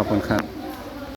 ขอบคุณครับ